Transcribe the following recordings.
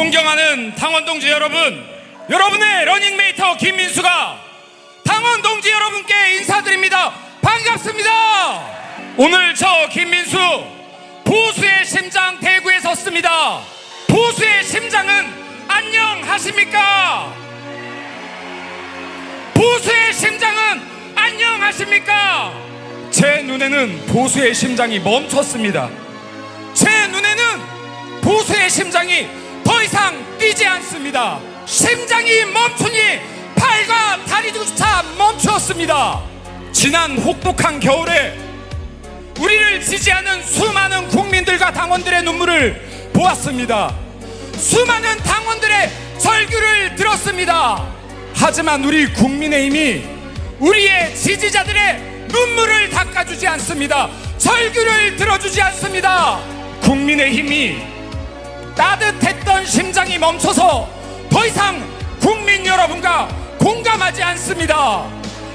존경하는 당원 동지 여러분, 여러분의 러닝메이터 김민수가 당원 동지 여러분께 인사드립니다. 반갑습니다. 오늘 저 김민수 보수의 심장 대구에 섰습니다. 보수의 심장은 안녕하십니까? 보수의 심장은 안녕하십니까? 제 눈에는 보수의 심장이 멈췄습니다. 제 눈에는 보수의 심장이 더 이상 뛰지 않습니다. 심장이 멈추니 팔과 다리조차 멈추었습니다. 지난 혹독한 겨울에 우리를 지지하는 수많은 국민들과 당원들의 눈물을 보았습니다. 수많은 당원들의 절규를 들었습니다. 하지만 우리 국민의힘이 우리의 지지자들의 눈물을 닦아주지 않습니다. 절규를 들어주지 않습니다. 국민의힘이 따뜻 했던 심장이 멈춰서 더 이상 국민 여러분과 공감하지 않습니다.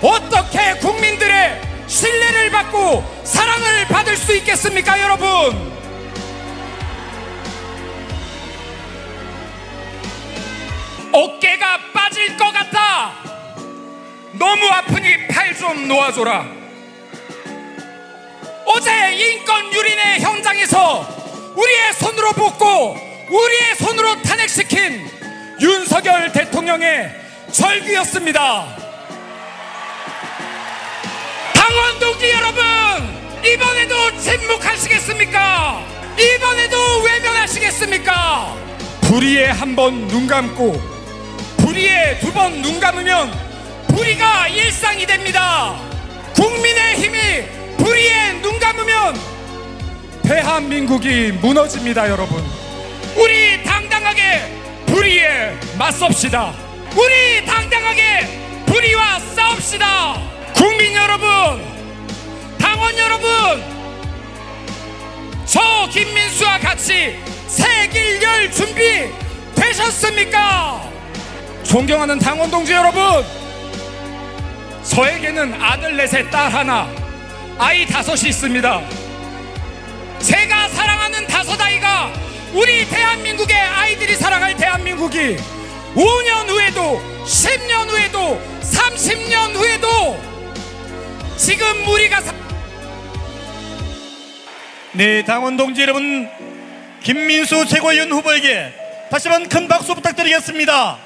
어떻게 국민들의 신뢰를 받고 사랑을 받을 수 있겠습니까, 여러분? 어깨가 빠질 것 같다. 너무 아프니 팔 좀 놓아줘라. 어제 인권 유린의 현장에서 우리의 손으로 뽑고 우리의 손으로 탄핵시킨 윤석열 대통령의 절규였습니다. 당원 동지 여러분, 이번에도 침묵하시겠습니까? 이번에도 외면하시겠습니까? 불의에 한 번 눈 감고 불의에 두 번 눈 감으면 불의가 일상이 됩니다. 국민의 힘이 불의에 눈 감으면 대한민국이 무너집니다, 여러분. 우리 당당하게 불의에 맞섭시다. 우리 당당하게 불의와 싸웁시다. 국민 여러분, 당원 여러분, 저 김민수와 같이 새길 열 준비 되셨습니까? 존경하는 당원 동지 여러분, 저에게는 아들 넷에 딸 하나, 아이 다섯이 있습니다. 우리 대한민국의 아이들이 사랑할 대한민국이 5년 후에도 10년 후에도 30년 후에도 지금 우리가 사- 네, 당원 동지 여러분, 김민수 최고위원 후보에게 다시 한번 큰 박수 부탁드리겠습니다.